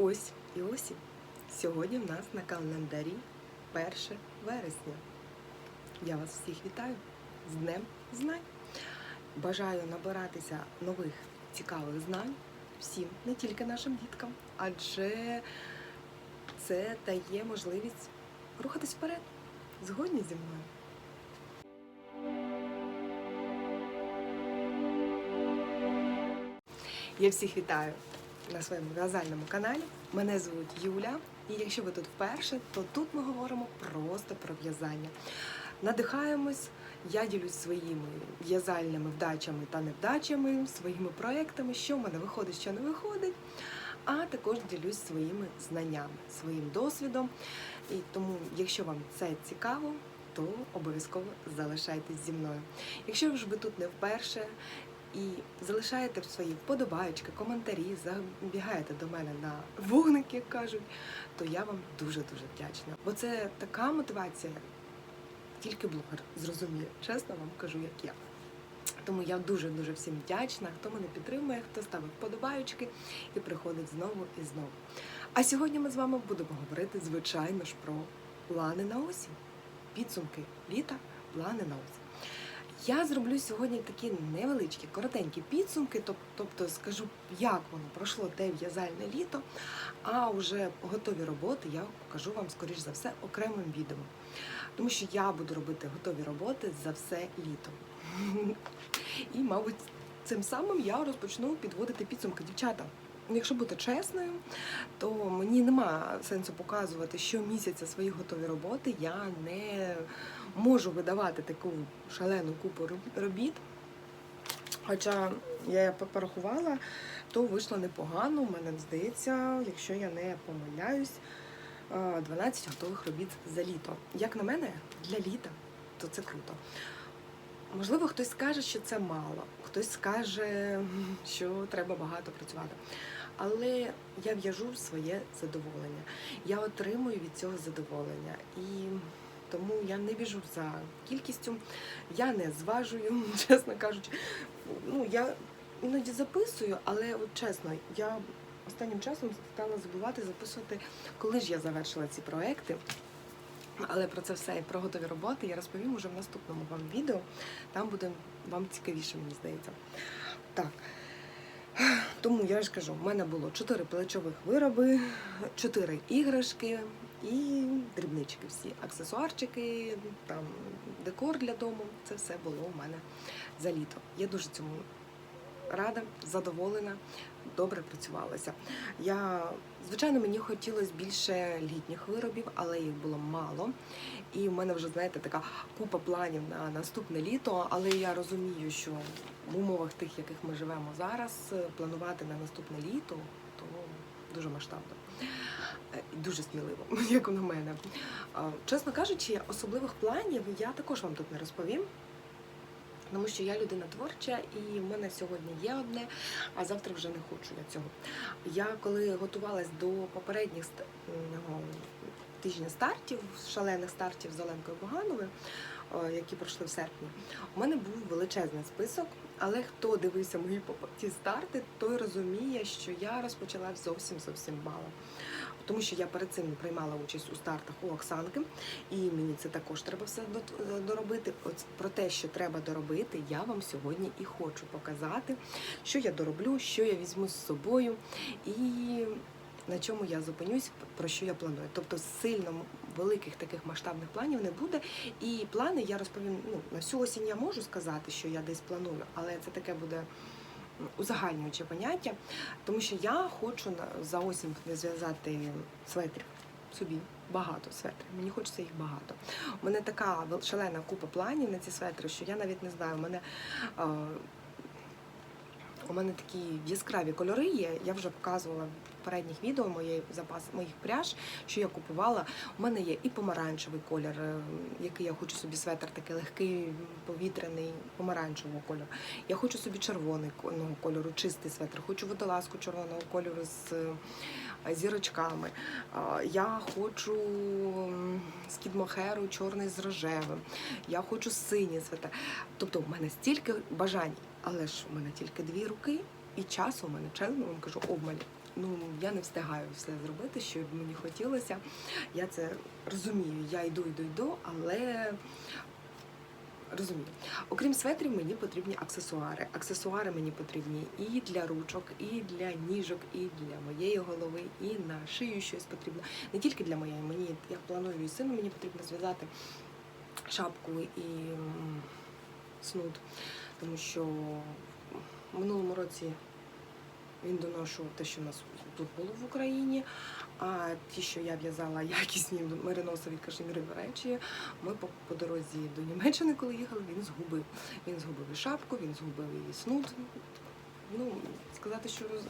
Ось і осінь. Сьогодні в нас на календарі 1 вересня. Я вас всіх вітаю з Днем Знань. Бажаю набиратися нових цікавих знань всім, не тільки нашим діткам, адже це дає можливість рухатись вперед. Згодні зі мною. Я всіх вітаю на своєму в'язальному каналі. Мене звуть Юля, і якщо ви тут вперше, то тут ми говоримо просто про в'язання. Надихаємось, я ділюсь своїми в'язальними вдачами та невдачами, своїми проектами, що в мене виходить, що не виходить. А також ділюсь своїми знаннями, своїм досвідом. І тому, якщо вам це цікаво, то обов'язково залишайтесь зі мною. Якщо ж ви тут не вперше і залишаєте свої вподобаєчки, коментарі, забігаєте до мене на вогник, як кажуть, то я вам дуже-дуже вдячна. Бо це така мотивація, тільки блогер зрозуміє. Чесно вам кажу, як я. Тому я дуже-дуже всім вдячна, хто мене підтримує, хто ставить вподобаєчки і приходить знову і знову. А сьогодні ми з вами будемо говорити, звичайно ж, про плани на осінь. Підсумки літа, плани на осінь. Я зроблю сьогодні такі невеличкі, коротенькі підсумки, тобто скажу, як воно пройшло те в'язальне літо, а вже готові роботи я покажу вам, скоріш за все, окремим відео. Тому що я буду робити готові роботи за все літо. І, мабуть, цим самим я розпочну підводити підсумки дівчата. Якщо бути чесною, то мені нема сенсу показувати щомісяця свої готові роботи. Я не можу видавати таку шалену купу робіт. Хоча я порахувала, то вийшло непогано. У мене здається, якщо я не помиляюсь, е, 12 готових робіт за літо. Як на мене, для літа, то це круто. Можливо, хтось скаже, що це мало, хтось скаже, що треба багато працювати. Але я в'яжу своє задоволення. Я отримую від цього задоволення. І тому я не біжу за кількістю, я не зважую, чесно кажучи. Ну, я іноді записую, але от чесно, я останнім часом стала забувати записувати, коли ж я завершила ці проекти. Але про це все і про готові роботи я розповім уже в наступному вам відео. Там буде вам цікавіше, мені здається. Так. Тому я ж кажу, в мене було 4 плечових вироби, 4 іграшки і дрібнички всі, аксесуарчики, там декор для дому. Це все було у мене за літо. Я дуже цьому рада, задоволена, добре працювалася. Я, звичайно, мені хотілося більше літніх виробів, але їх було мало. І в мене вже, знаєте, така купа планів на наступне літо, але я розумію, що в умовах тих, яких ми живемо зараз, планувати на наступне літо, то дуже масштабно. Е, Дуже сміливо, як на мене. Чесно кажучи, особливих планів я також вам тут не розповім. Тому що я людина творча, і в мене сьогодні є одне, а завтра вже не хочу я цього. Я коли готувалась до попередніх тижня стартів, шалених стартів з Оленкою Богановою, які пройшли в серпні, у мене був величезний список. Але хто дивився мої ті старти, той розуміє, що я розпочала зовсім зовсім мало. Тому що я перед цим приймала участь у стартах у Оксанки, і мені це також треба все дот- доробити. От про те, що треба доробити, я вам сьогодні і хочу показати, що я дороблю, що я візьму з собою і на чому я зупинюсь, про що я планую. Тобто сильно великих таких масштабних планів не буде. І плани я розповім ну, на всю осінь я можу сказати, що я десь планую, але це таке буде узагальнююче поняття, тому що я хочу за осінь зв'язати светрів собі. Багато светрів, мені хочеться їх багато. У мене така шалена купа планів на ці светри, що я навіть не знаю. У мене, у мене такі яскраві кольори є. Я вже показувала попередніх відео мої запас моїх пряж, що я купувала. У мене є і помаранчевий колір, е, який я хочу собі светр, такий легкий, повітряний, помаранчевого кольору. Я хочу собі червоного кольору, чистий светр. Хочу водолазку червоного кольору з е, зірочками. Я хочу з чорний з рожевим. Я хочу синій светр. Тобто в мене стільки бажань, але ж у мене тільки дві руки, і часу у мене, чесно вам кажу, обмаль. Ну я не встигаю все зробити, що б мені хотілося. Я це розумію. Я йду, йду, йду, але розумію. Окрім светрів, мені потрібні аксесуари. Аксесуари мені потрібні і для ручок, і для ніжок, і для моєї голови, і на шию щось потрібно. Не тільки для моєї, мені я планую і сину, мені потрібно зв'язати шапку і снуд, тому що в минулому році він доношував те, що у нас тут було в Україні. А ті, що я в'язала якісні мериносові кашемірові речі, ми по, по дорозі до Німеччини, коли їхали, він згубив. Він згубив і шапку, він згубив і снуд. Ну, сказати, що роз,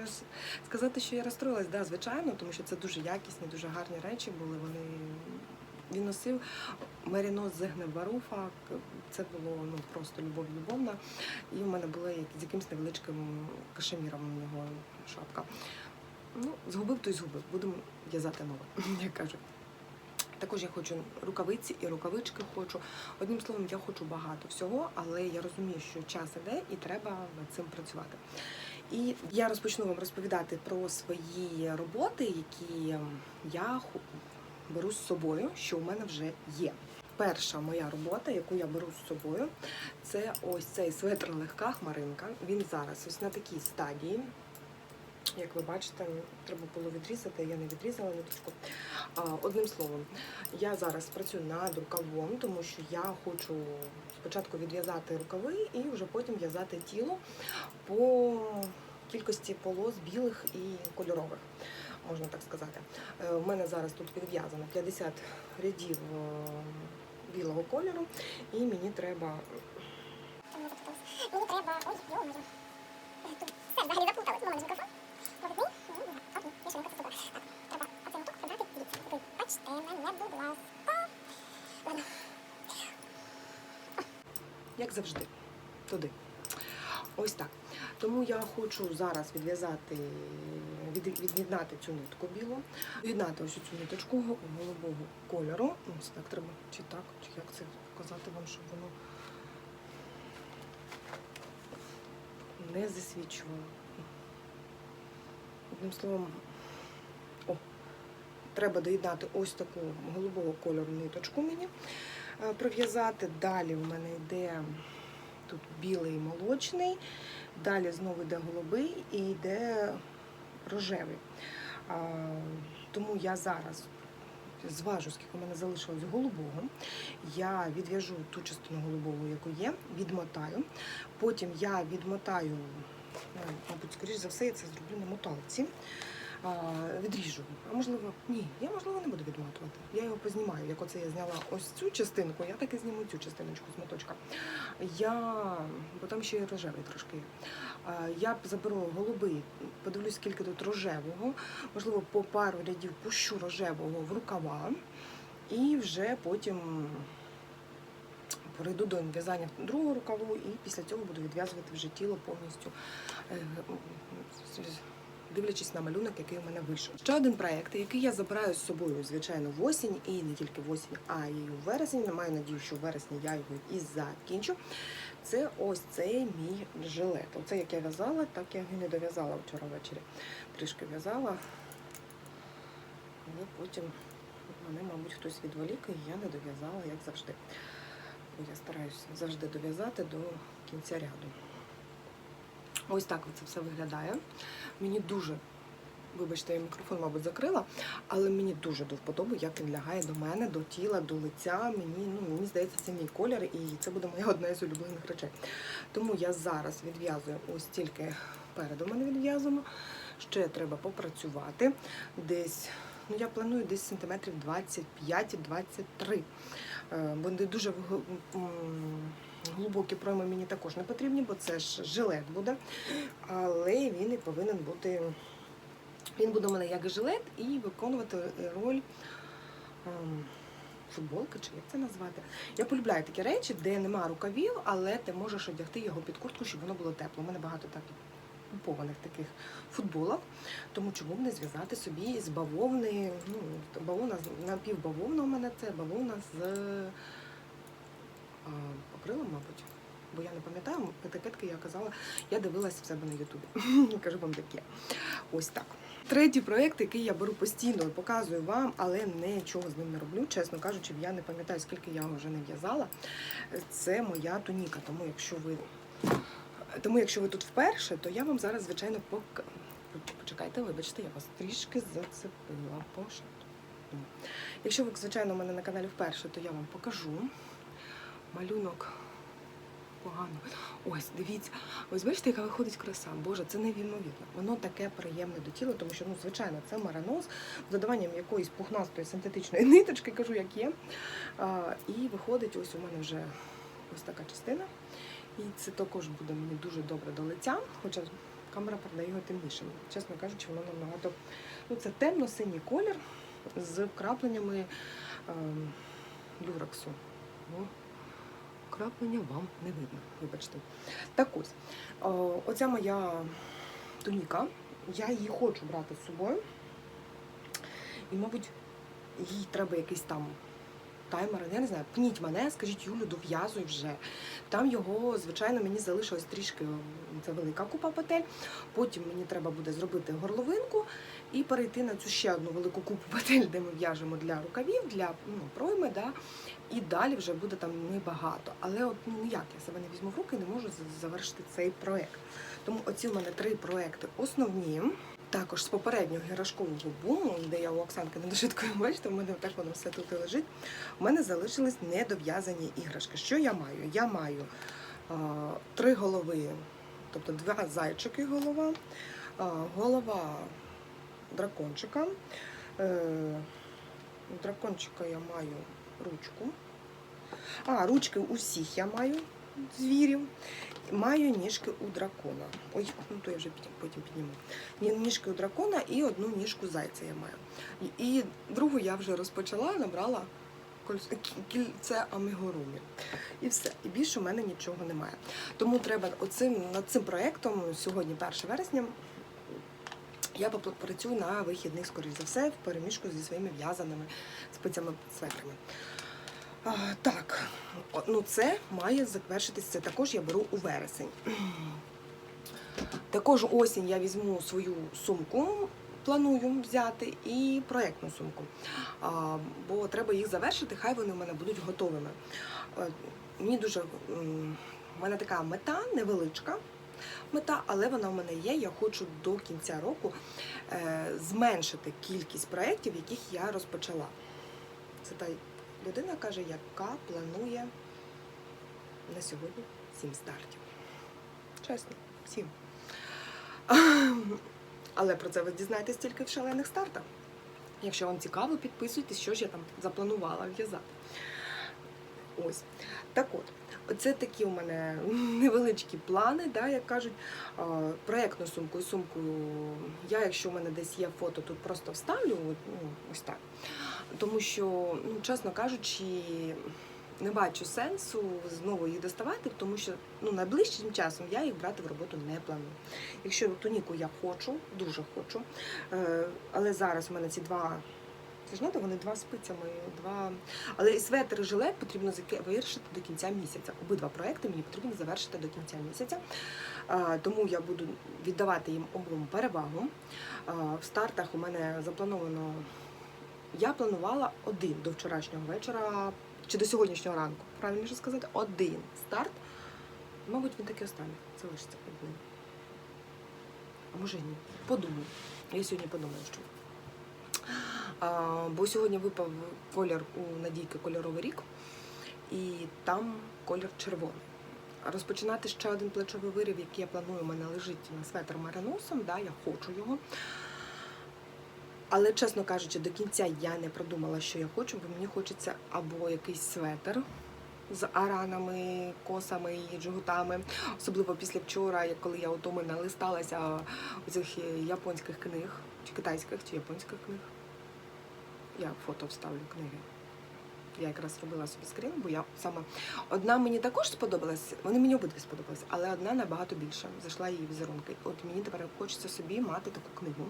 роз, сказати, що я розстроїлась, да, звичайно, тому що це дуже якісні, дуже гарні речі були. Вони він носив мерінос з Гневаруфа. Це було ну просто любов любовна. І в мене була як- з якимось невеличким кашеміром у нього шапка. Ну, згубив, то й згубив. Будемо в'язати нове, як кажуть. Також я хочу рукавиці і рукавички хочу. Одним словом, я хочу багато всього, але я розумію, що час іде і треба над цим працювати. І я розпочну вам розповідати про свої роботи, які я беру з собою, що у мене вже є. Перша моя робота, яку я беру з собою, це ось цей светр легка хмаринка. Він зараз ось на такій стадії. Як ви бачите, треба було відрізати, я не відрізала ниточку. Одним словом, я зараз працюю над рукавом, тому що я хочу спочатку відв'язати рукави і вже потім в'язати тіло по кількості полос білих і кольорових, можна так сказати. Е, У мене зараз тут відв'язано 50 рядів е, білого кольору, і мені треба Мені треба. Ой, йо-моє. Тут все взагалі заплуталось. Мама, мікрофон. Провідний? Ні, ні. Я ще не туди. Так, треба оцей моток прибрати мене, будь ласка. Ладно. як завжди, туди. Ось так. Тому я хочу зараз відв'язати, від, від'єднати цю нитку білу, від'єднати ось цю ниточку голубого кольору. Ось так треба, чи так, чи як це показати вам, щоб воно не засвічувало. Одним словом, о, треба доєднати ось таку голубого кольору ниточку мені е, пров'язати. Далі в мене йде тут білий молочний, далі знову йде голубий і йде рожевий. Тому я зараз зважу, скільки в мене залишилось голубого. Я відв'яжу ту частину голубого, яку є, відмотаю. Потім я відмотаю, ну, мабуть, скоріш за все, я це зроблю на моталці. Відріжу. А можливо, ні, я можливо не буду відмотувати. Я його познімаю. Як оце я зняла ось цю частинку, я так і зніму цю частиночку з моточка. Я, бо там ще й рожевий трошки є. Я заберу голубий, подивлюсь, скільки тут рожевого. Можливо, по пару рядів пущу рожевого в рукава і вже потім перейду до в'язання другого рукаву і після цього буду відв'язувати вже тіло повністю. Дивлячись на малюнок, який у мене вийшов. Ще один проект, який я забираю з собою, звичайно, в осінь, і не тільки в осінь, а й у вересень. Маю надію, що в вересні я його і закінчу. Це ось цей мій жилет. Оце як я в'язала, так я і не дов'язала вчора ввечері. Трішки в'язала, але потім мене, мабуть, хтось відволік, і я не дов'язала, як завжди. Я стараюся завжди дов'язати до кінця ряду. Ось так це все виглядає. Мені дуже, вибачте, я мікрофон, мабуть, закрила, але мені дуже до вподоби, як він лягає до мене, до тіла, до лиця. Мені, ну, мені здається, це мій колір, і це буде моя одна із улюблених речей. Тому я зараз відв'язую ось тільки переду мене відв'язано. Ще треба попрацювати десь. Ну, я планую десь сантиметрів 25-23. Е, Бо не дуже глибокі пройми мені також не потрібні, бо це ж жилет буде. Але він і повинен бути. Він буде у мене як жилет і виконувати роль ем, футболки, чи як це назвати. Я полюбляю такі речі, де нема рукавів, але ти можеш одягти його під куртку, щоб воно було тепло. У мене багато так купованих таких футболок, тому чому б не зв'язати собі з бавовни, ну, бавовна, напівбавовна у мене це бавовна з а, мабуть. бо я не пам'ятаю, етикетки я казала, я дивилася в себе на Ютубі. Кажу вам таке. Ось так. Третій проєкт, який я беру постійно і показую вам, але нічого з ним не роблю. Чесно кажучи, я не пам'ятаю, скільки я вже не в'язала. Це моя туніка. Тому якщо ви тому, якщо ви тут вперше, то я вам зараз, звичайно, пок... Почекайте, вибачте, я вас трішки зацепила. Якщо ви, звичайно, у мене на каналі вперше, то я вам покажу малюнок. Погано. Ось, дивіться, ось бачите, яка виходить краса. Боже, це невімовірно. Воно таке приємне до тіла, тому що, ну, звичайно, це маранос з додаванням якоїсь пухнастої синтетичної ниточки, кажу, як є. А, і виходить, ось у мене вже ось така частина. І це також буде мені дуже добре до лиця, хоча камера передає його темнішим. Чесно кажучи, воно набагато. Ну, це темно-синій колір з вкрапленнями ем, люрексу. Краплення вам не видно, вибачте. Так ось, оця моя туніка, я її хочу брати з собою. І, мабуть, їй треба якийсь там таймер, я не знаю, пніть мене, скажіть Юлю, дов'язуй вже. Там його, звичайно, мені залишилось трішки, це велика купа петель. Потім мені треба буде зробити горловинку і перейти на цю ще одну велику купу петель, де ми в'яжемо для рукавів, для ну, пройми. Да? І далі вже буде там небагато. Але от ну ніяк я себе не візьму в руки і не можу завершити цей проект. Тому оці в мене три проекти основні. Також з попереднього іграшкового буму, де я у Оксанки недошиткою, бачите, в мене так воно все тут і лежить. У мене залишились недов'язані іграшки. Що я маю? Я маю а, три голови, тобто два зайчики голова, а, голова дракончика. Е, у дракончика я маю ручку. А, ручки усіх я маю звірів. Маю ніжки у дракона. Ой, ну то я вже потім, підніму. Ніжки у дракона і одну ніжку зайця я маю. І, другу я вже розпочала, набрала кільце амігурумі. І все. І більше у мене нічого немає. Тому треба оцим, над цим проєктом сьогодні, 1 вересня, я працюю на вихідних, скоріш за все, в переміжку зі своїми в'язаними спицями светрами. Так, ну це має завершитись. Це також я беру у вересень. Також осінь я візьму свою сумку, планую взяти, і проєктну сумку. А, бо треба їх завершити, хай вони в мене будуть готовими. Е, Мені дуже в мене така мета невеличка. Мета, але вона в мене є. Я хочу до кінця року е, зменшити кількість проєктів, яких я розпочала. Це та людина каже, яка планує на сьогодні сім стартів. Чесно, сім. Але про це ви дізнаєтесь тільки в шалених стартах. Якщо вам цікаво, підписуйтесь, що ж я там запланувала в'язати. Ось. Так от, це такі у мене невеличкі плани, да, як кажуть, А, проектну сумку і сумку. Я, якщо у мене десь є фото, тут просто вставлю, ну, ось так. Тому що, ну, чесно кажучи, не бачу сенсу знову їх доставати, тому що ну, найближчим часом я їх брати в роботу не планую. Якщо туніку я хочу, дуже хочу, е, але зараз у мене ці два. Це ж знаєте, вони два спицями, два. Але і светр і жилет потрібно вирішити до кінця місяця. Обидва проекти мені потрібно завершити до кінця місяця. Тому я буду віддавати їм обом перевагу. В стартах у мене заплановано. Я планувала один до вчорашнього вечора чи до сьогоднішнього ранку. Правильніше сказати, один старт. Мабуть, він таки останній. Залишиться один. А може ні. Подумаю. Я сьогодні подумаю, що. Бо сьогодні випав колір у Надійки кольоровий рік, і там колір червоний. Розпочинати ще один плечовий вирів, який я планую, у мене лежить на светр мариносом, да, я хочу його. Але, чесно кажучи, до кінця я не продумала, що я хочу, бо мені хочеться або якийсь светр з аранами, косами і джгутами. Особливо після вчора, коли я отомина листалася цих японських книг, чи китайських, чи японських книг. Я фото вставлю книги. Я якраз робила собі скрін, бо я саме одна мені також сподобалась, вони мені обидві сподобались, але одна набагато більше. Зайшла її візерунки. От мені тепер хочеться собі мати таку книгу.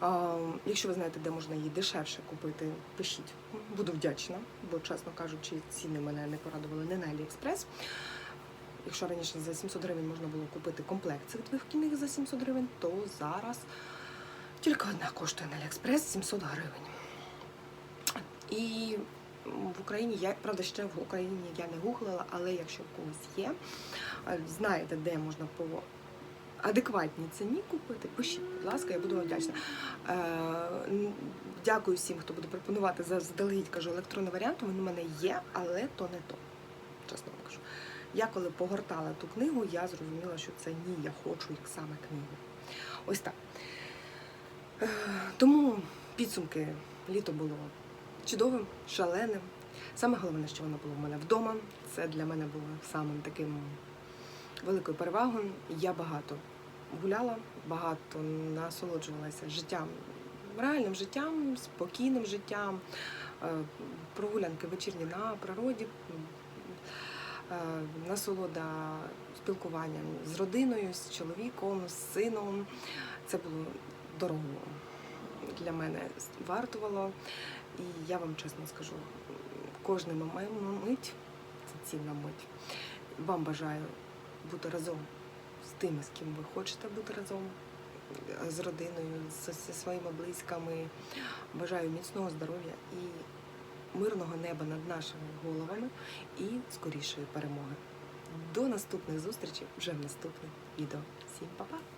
А, якщо ви знаєте, де можна її дешевше купити, пишіть. Буду вдячна, бо, чесно кажучи, ціни мене не порадували не на Аліекспрес. якщо раніше за 700 гривень можна було купити комплект цих двох книг за 700 гривень, то зараз тільки одна коштує на Аліекспрес 700 гривень. І в Україні я правда ще в Україні я не гуглила, але якщо в когось є, е, знаєте, де можна по адекватній ціні купити, пишіть, будь ласка, я буду вам вдячна. Е, Дякую всім, хто буде пропонувати заздалегідь, кажу, електронний варіант. Він у мене є, але то не то. Чесно вам кажу. Я коли погортала ту книгу, я зрозуміла, що це ні, я хочу як саме книгу. Ось так. Е, Тому підсумки літо було чудовим, шаленим. Саме головне, що воно було в мене вдома. Це для мене було самим таким великою перевагою. Я багато гуляла, багато насолоджувалася життям, реальним життям, спокійним життям, е, прогулянки вечірні на природі, е, насолода спілкуванням з родиною, з чоловіком, з сином. Це було дорого для мене вартувало. І я вам чесно скажу, кожна мить це цінна мить. Вам бажаю бути разом з тими, з ким ви хочете бути разом, з родиною, зі своїми близькими. Бажаю міцного здоров'я і мирного неба над нашими головами і скорішої перемоги. До наступних зустрічей вже в наступних відео. Всім па-па!